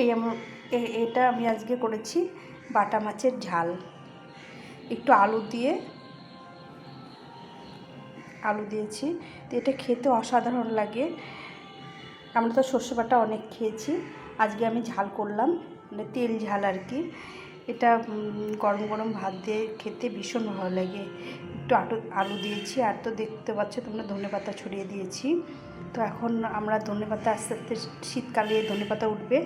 এই আমার এটা আমি আজকে করেছি বাটা মাছের ঝাল। একটু আলু দিয়ে, আলু দিয়েছি। তো এটা খেতে অসাধারণ লাগে। আমরা তো সর্ষে বাটা অনেক খেয়েছি। আজকে আমি ঝাল করলাম মানে তেল ঝাল আর কি। এটা গরম গরম ভাত দিয়ে খেতে ভীষণ ভালো লাগে। একটু আটু, আলু দিয়েছি, আর তো দেখতে পাচ্ছ তোমরা ধনে পাতা ছড়িয়ে দিয়েছি। তো এখন আমরা ধনে পাতা আস্তে আস্তে শীতকালে ধনে পাতা উঠবে।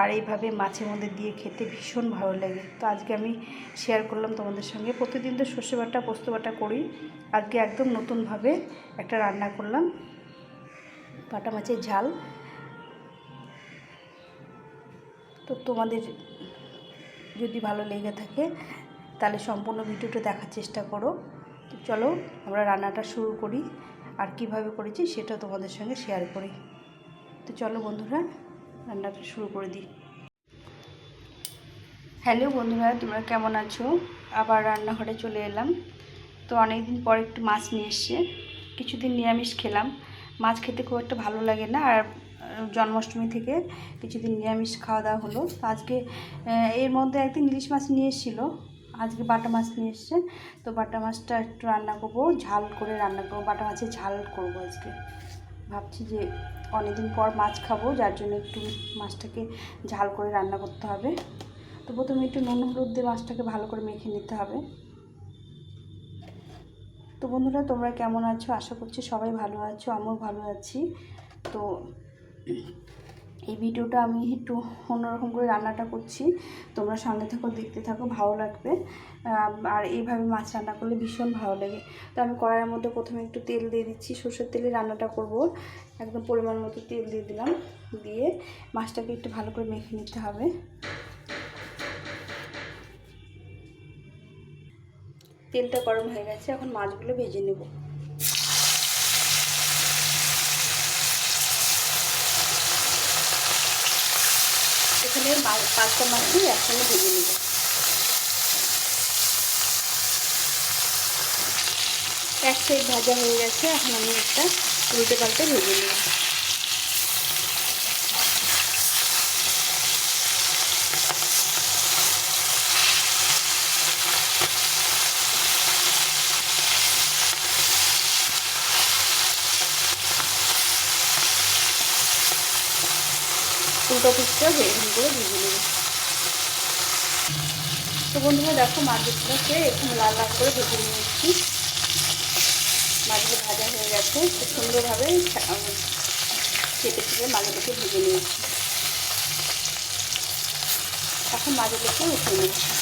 আর এইভাবে মাছের মধ্যে দিয়ে খেতে ভীষণ ভালো লাগে। তো আজকে আমি শেয়ার করলাম তোমাদের সঙ্গে। প্রতিদিন তো সর্ষে বাটা, পোস্ত বাটা করি। আজকে একদম নতুনভাবে একটা রান্না করলাম। বাটা মাছের ঝাল। তো তোমাদের যদি ভালো লেগে থাকে, তাহলে সম্পূর্ণ ভিডিওটা দেখার চেষ্টা করো। তো চলো, আমরা রান্নাটা শুরু করি। আর কীভাবে করেছি, সেটা তোমাদের সঙ্গে শেয়ার করি। তো চলো বন্ধুরা রান্নাটা শুরু করে দিই। হ্যালো বন্ধুরা, তোমরা কেমন আছো? আবার রান্নাঘরে চলে এলাম। তো অনেক দিন পর একটু মাছ নিয়ে এসছে। কিছুদিন নিরামিষ খেলাম। মাছ খেতে খুব একটা ভালো লাগে না। আর জন্মাষ্টমী থেকে কিছুদিন নিরামিষ খাওয়া দাওয়া হলো। আজকে এর মধ্যে একদিন ইলিশ মাছ নিয়ে এসেছিল। আজকে বাটা মাছ নিয়ে এসছে। তো বাটা মাছটা একটু রান্না করব। ঝাল করে রান্না করব। বাটা মাছের ঝাল করব আজকে। ভাবছি যে অনেকদিন পর মাছ খাব, যার জন্য একটু মাছটাকে ঝাল করে রান্না করতে হবে। তো প্রথমে একটু নুন, হলুদ দিয়ে মাছটাকে ভালো করে মেখে নিতে হবে। তো বন্ধুরা, তোমরা কেমন আছো? আশা করছি সবাই ভালো আছো, আমিও ভালো আছি। তো এই ভিডিওটা আমি একটু অন্যরকম করে রান্নাটা করছি। তোমরা সঙ্গে থাকো দেখতে থাকো, ভালো লাগবে। আর এইভাবে মাছ রান্না করলে ভীষণ ভালো লাগে। তো আমি কড়াইয়ের মধ্যে প্রথমে একটু তেল দিয়ে দিচ্ছি, সর্ষের তেলে রান্নাটা করব। একদম পরিমাণ মতো তেল দিয়ে দিলাম। দিয়ে মাছটাকে একটু ভালো করে মেখে নিতে হবে। তেলটা গরম হয়ে গেছে, এখন মাছগুলো ভেজে নেব। মা- পাঁচটা মাছই একসঙ্গে ভেজে নেব। এক সাইড ভাজা হয়ে গেছে, এখন আমি একটা উল্টে পাল্টে ভেজে নেব। উল্টো পিসটা এরকম করে ভেজে নেব তো বন্ধুরা দেখো মাছগুলোকে এখানে লাল লাল করে ভেজে নিয়েছি মাছগুলো ভাজা হয়ে গেছে, খুব সুন্দরভাবে চেপে চেপে মাছগুলোকে ভেজে নিয়েছি এখন মাছগুলোকে উঠে নিচ্ছি।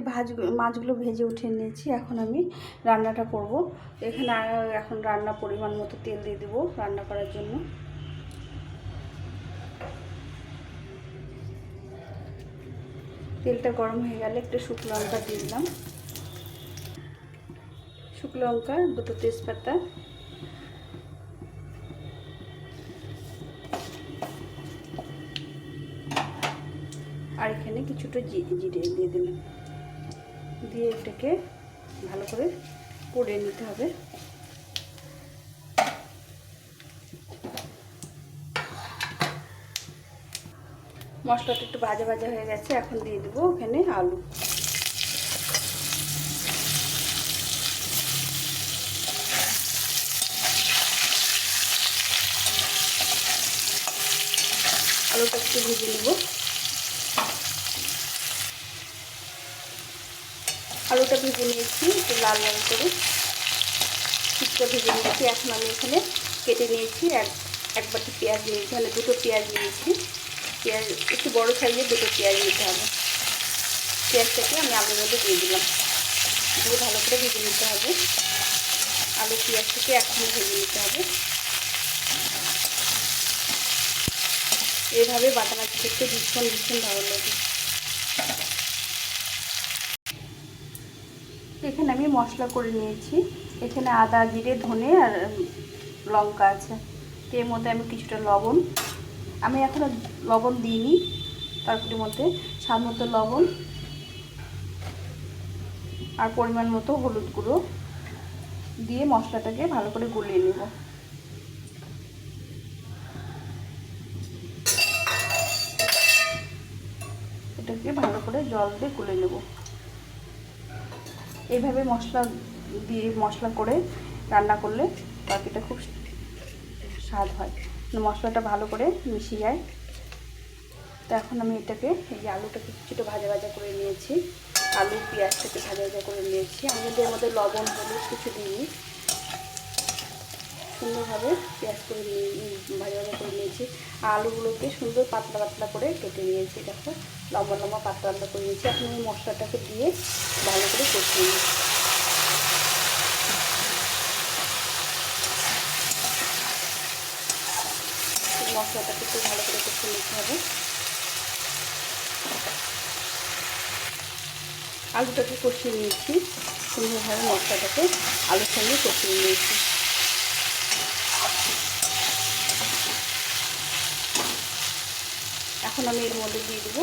এই ভাজগুলো, মাছগুলো ভেজে উঠে নিয়েছি। এখন আমি রান্নাটা করব। এখানে এখন রান্না পরিমাণ মতো তেল দিয়ে দেবো রান্না করার জন্য। তেলটা গরম হয়ে গেলে একটু শুকনো লঙ্কা দিয়ে দিলাম। শুকনো লঙ্কা, দুটো তেজপাতা। আর এখানে কিছুটা জিরে দিয়ে দিলাম। দিয়ে এটাকে ভালো করে পড়ে নিতে হবে। মশলাটা একটু ভাজা ভাজা হয়ে গেছে, এখন দিয়ে দেবো ওখানে আলু। আলুটা একটু ভেজে নেব। আলুটা ভেজে নিয়েছি, একটু লাল লাল করে। কিছুটা ভেজে নিয়েছি। এখন আমি এখানে কেটে নিয়েছি এক এক বাটি পেঁয়াজ নিয়েছি। মানে দুটো পেঁয়াজ নিয়েছি। পেঁয়াজ, একটু বড়ো সাইজের দুটো পেঁয়াজ নিতে হবে। পেঁয়াজটাকে আমি আলুর মধ্যে দিয়ে দিলাম। দিয়ে ভালো করে ভেজে নিতে হবে। আলু পেঁয়াজটাকে একসঙ্গে ভেজে নিতে হবে। এইভাবে বাটা মাছ খেতে ভীষণ ভীষণ ভালো লাগে। এখানে আমি মশলা করে নিয়েছি। এখানে আদা, জিরে, ধনে আর লঙ্কা আছে। তো এর মধ্যে আমি কিছুটা লবণ। আমি এখনও লবণ দিইনি। তরকারির মধ্যে স্বাদ মতো লবণ আর পরিমাণ মতো হলুদ গুঁড়ো দিয়ে মশলাটাকে ভালো করে গুলিয়ে নেব। এটাকে ভালো করে জল দিয়ে গুলে নেব। এইভাবে মশলা দিয়ে মশলা করে রান্না করলে তরকারিটা খুব স্বাদ হয়। মশলাটা ভালো করে মিশিয়ে যায়। তো এখন আমি এটাকে, এই আলুটাকে কিছুটা ভাজা ভাজা করে নিয়েছি। আলু, পেঁয়াজটাকে ভাজা ভাজা করে নিয়েছি। আমি এর মধ্যে লবণ, হলুদ কিছু দিইনি। সুন্দরভাবে পেঁয়াজ করে নিয়ে, ভাজা ভাজা করে নিয়েছি। আলুগুলোকে সুন্দর পাতলা পাতলা করে কেটে নিয়েছি, দেখো। লম্বা লম্বা পাতলা পাতলা করে নিয়েছি। এখন আমি মশলাটাকে দিয়ে ভালো করে কষিয়ে নিই মশলাটাকে একটু ভালো করে কষিয়ে নিতে হবে। আলুটাকে কষিয়ে নিয়েছি। সুন্দরভাবে মশলাটাকে আলুর সঙ্গে কষিয়ে নিয়েছি। এখন আমি এর মধ্যে দিয়ে দেবো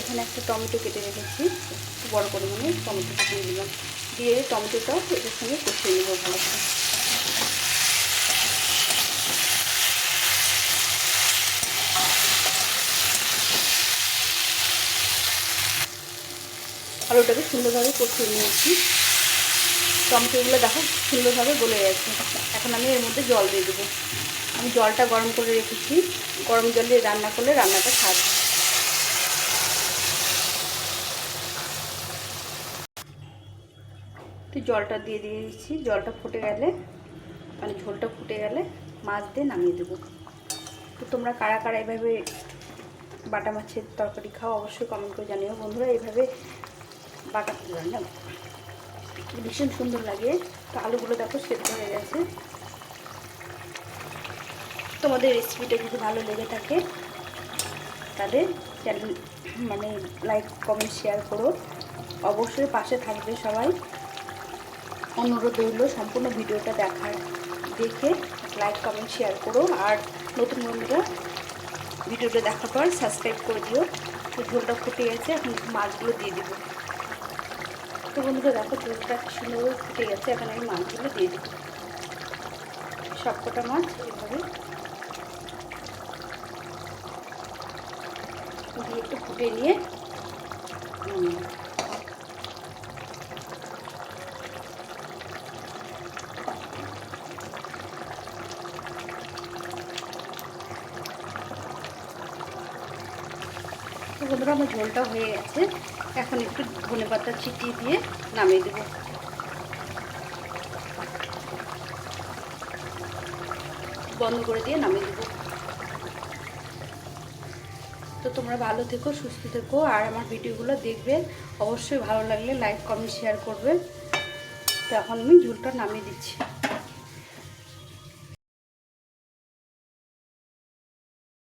এখানে একটা টমেটো কেটে রেখেছি। একটু বড় পরিমাণে টমেটোটা দিয়ে দিলাম দিয়ে টমেটোটাও এটার সঙ্গে কষিয়ে নেব ভালো করে আলুটাকে সুন্দরভাবে কষিয়ে নিয়েছি। টমেটোগুলো দেখো সুন্দরভাবে গলে গেছে। এখন আমি এর মধ্যে জল দিয়ে দেবো। আমি জলটা গরম করে রেখেছি। গরম জল দিয়ে রান্না করলে রান্নাটা স্বাদ তো জলটা দিয়ে দিয়েছি। জলটা ফুটে গেলে মানে ঝোলটা ফুটে গেলে মাছ দিয়ে নামিয়ে দেবো। তো তোমরা কারা কারা এভাবে বাটা মাছের তরকারি খাও অবশ্যই কমেন্ট করে জানিও। বন্ধুরা এইভাবে বাটা রান্না ভীষণ সুন্দর লাগে। তো আলুগুলো দেখো সেদ্ধ হয়ে গেছে। তোমাদের রেসিপিটা যদি ভালো লেগে থাকে, তাহলে চ্যানেল মানে লাইক কমেন্ট শেয়ার করো। অবশ্যই পাশে থাকবে সবাই। অনুরোধ রইল সম্পূর্ণ ভিডিওটা দেখার দেখে লাইক, কমেন্ট, শেয়ার করো আর নতুন বন্ধুরা ভিডিওটা দেখার পর সাবস্ক্রাইব করে দিও। ঝোলটা ফুটে গেছে, এখন মাছগুলো দিয়ে দেবো। তো বন্ধুরা দেখো ঝোলটা কি সুন্দরভাবে ফুটে গেছে, এখন আমি মাছগুলো দিয়ে দেবো। সবকটা মাছ এভাবে। দিয়ে একটু ফুটে নিয়ে বন্ধুরা আমার ঝোলটা হয়ে গেছে। এখন একটু ধনে পাতা ছিটিয়ে দিয়ে নামিয়ে দেবো। বন্ধ করে দিয়ে নামিয়ে দেবো। তো তোমরা ভালো থেকো, সুস্থ থেকো, আর আমার ভিডিওগুলো দেখবে। অবশ্যই ভালো লাগলে লাইক কমেন্ট শেয়ার করবে। তো এখন আমি ঝোলটা নামিয়ে দিচ্ছি।